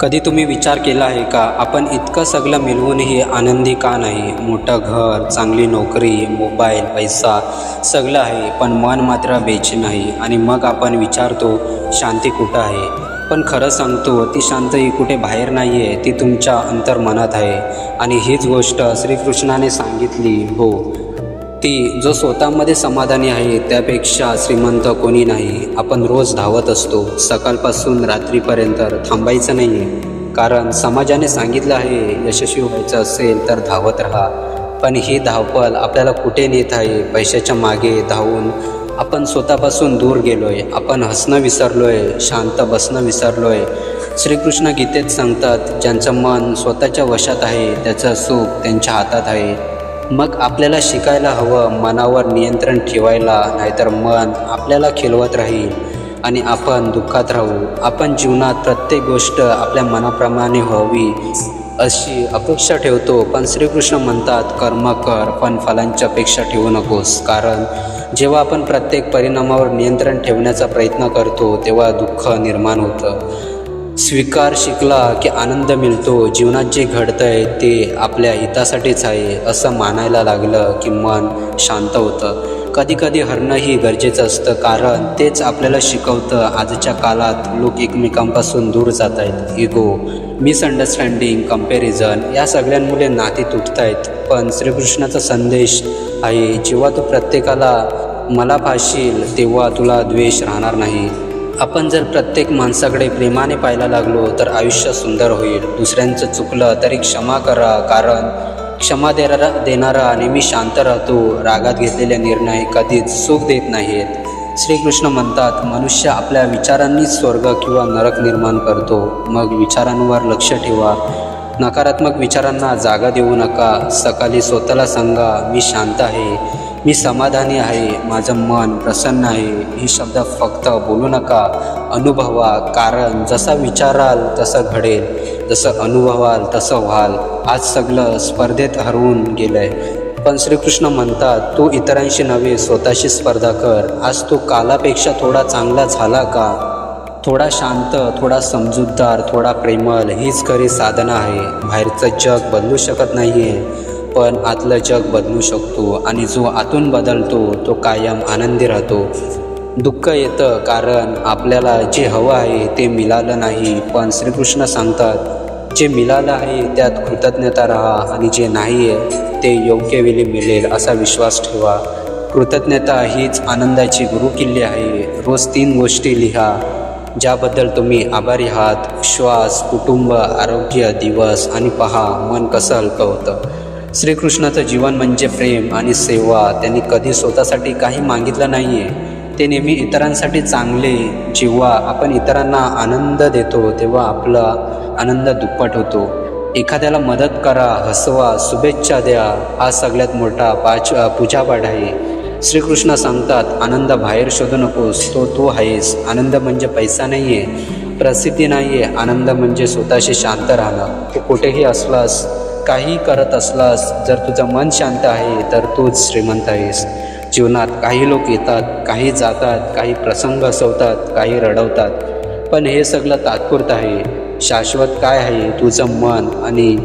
कधी तुम्ही विचार केला आहे का? आपण इतकं सगळं मिळवूनही आनंदी का नाही? मोठं घर चांगली नोकरी मोबाईल पैसा सगळं आहे पण मन मात्र बेच आहे आणि मग आपण विचारतो शांती कुठं आहे? पण खरं सांगतो ती शांती कुठे बाहेर नाही आहे ती तुमच्या अंतर्मनात आहे. आणि हीच गोष्ट श्रीकृष्णाने सांगितली हो ती जो स्वतःमध्ये समाधानी आहे त्यापेक्षा श्रीमंत कोणी नाही. आपण रोज धावत असतो. सकाळपासून रात्रीपर्यंत थांबायचं नाही आहे कारण समाजाने सांगितलं आहे यशस्वी व्हायचं असेल तर धावत राहा. पण ही धावपळ आपल्याला कुठे नेत आहे? पैशाच्या मागे धावून आपण स्वतःपासून दूर गेलो आहे आपण हसणं विसरलो आहे शांत बसणं विसरलो आहे श्रीकृष्ण गीतेत सांगतात ज्यांचं मन स्वतःच्या वशात आहे त्याचं सुख त्यांच्या हातात आहे. मग आपल्याला शिकायला हवं मनावर नियंत्रण ठेवायला नाहीतर मन आपल्याला खिलवत राहील. आणि आपण दुःखात राहू. आपण जीवनात प्रत्येक गोष्ट आपल्या मनाप्रमाणे व्हावी अशी अपेक्षा ठेवतो. पण श्रीकृष्ण म्हणतात कर्म कर पण फलांची अपेक्षा ठेवू नकोस. कारण जेव्हा आपण प्रत्येक परिणामावर नियंत्रण ठेवण्याचा प्रयत्न करतो तेव्हा दुःख निर्माण होतं. स्वीकार शिकला की आनंद मिळतो जीवनात जे घडतंय ते आपल्या हितासाठीच आहे असं मानायला लागलं की मन शांत होतं. कधी कधी हरणंही गरजेचं असतं कारण तेच आपल्याला शिकवतं. आजच्या काळात लोक एकमेकांपासून दूर जात आहेत. इगो मिसअंडरस्टँडिंग कंपॅरिझन या सगळ्यांमुळे नाती तुटत आहेत पण श्रीकृष्णाचा संदेश आहे जेव्हा तू प्रत्येकाला मला फाशील तेव्हा तुला द्वेष राहणार नाही. आपण जर प्रत्येक माणसाकडे प्रेमाने पाहायला लागलो तर आयुष्य सुंदर होईल. दुसऱ्यांचं चुकलं तरी क्षमा करा कारण क्षमा देणारा देणारा नेहमी शांत राहतो. रागात घेतलेले निर्णय कधीच सुख देत नाहीत. श्रीकृष्ण म्हणतात मनुष्य आपल्या विचारांनीच स्वर्ग किंवा नरक निर्माण करतो. मग विचारांवर लक्ष ठेवा. नकारात्मक विचारांना जागा देऊ नका. सकाळी स्वतःला सांगा मी शांत आहे. मी समाधानी आहे माझं मन प्रसन्न आहे. ही शब्द फक्त बोलू नका. अनुभवा कारण जसा विचाराल तसं घडेल. जसं अनुभवाल तसं व्हाल. आज सगळं स्पर्धेत हरवून गेलं आहे पण श्रीकृष्ण म्हणतात तू इतरांशी नव्हे स्वतःशी स्पर्धा कर. आज तू कालापेक्षा थोडा चांगला झाला का? थोडा शांत थोडा समजूतदार थोडा प्रेमल हीच खरी साधना आहे. बाहेरचं जग बदलू शकत नाही आहे पण आतलं जग बदलू शकतो आणि जो आतून बदलतो तो कायम आनंदी राहतो. दुःख येतं कारण आपल्याला जे हवं आहे ते मिळालं नाही. पण श्रीकृष्ण सांगतात जे मिळालं आहे त्यात कृतज्ञता राहा आणि जे नाही आहे ते योग्य वेळी मिळेल असा विश्वास ठेवा. कृतज्ञता हीच आनंदाची गुरुकिल्ली आहे. रोज तीन गोष्टी लिहा ज्याबद्दल तुम्ही आभारी आहात. श्वास कुटुंब आरोग्य दिवस आणि पहा मन कसं हलकं होतं. श्रीकृष्णाचं जीवन म्हणजे प्रेम आणि सेवा. त्यांनी कधी स्वतःसाठी काही मागितलं नाही आहे ते नेहमी इतरांसाठी चांगले जेव्हा आपण इतरांना आनंद देतो तेव्हा आपला आनंद दुप्पट होतो. एखाद्याला मदत करा हसवा शुभेच्छा द्या हा सगळ्यात मोठा पाच पूजापाठ आहे. श्रीकृष्ण सांगतात आनंद बाहेर शोधू नकोस तो तू आहेस. आनंद म्हणजे पैसा नाही आहे प्रसिद्धी नाही आहे आनंद म्हणजे स्वतःशी शांत राहणं. तू कुठेही असलास काही करत असलास जर तुझं मन शांत आहे तर तूच श्रीमंत आहेस. जीवनात काही लोक येतात काही जातात काही प्रसंग असवतात काही रडवतात. पण हे सगळं तात्पुरतं आहे. शाश्वत काय आहे? तुझं मन आणि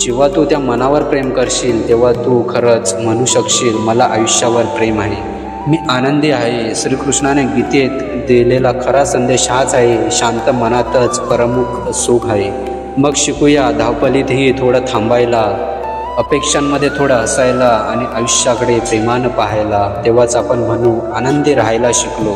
जेव्हा तू त्या मनावर प्रेम करशील तेव्हा तू खरंच म्हणू शकशील मला आयुष्यावर प्रेम आहे. मी आनंदी आहे. श्रीकृष्णाने गीतेत दिलेला खरा संदेश हाच आहे. शांत मनातच परमुख सुख आहे. मग शिकूया धावपलीतही थोडं थांबायला अपेक्षांमध्ये थोडं हसायला आणि आयुष्याकडे प्रेमानं पाहायला. तेव्हाच आपण म्हणू आनंदी राहायला शिकलो.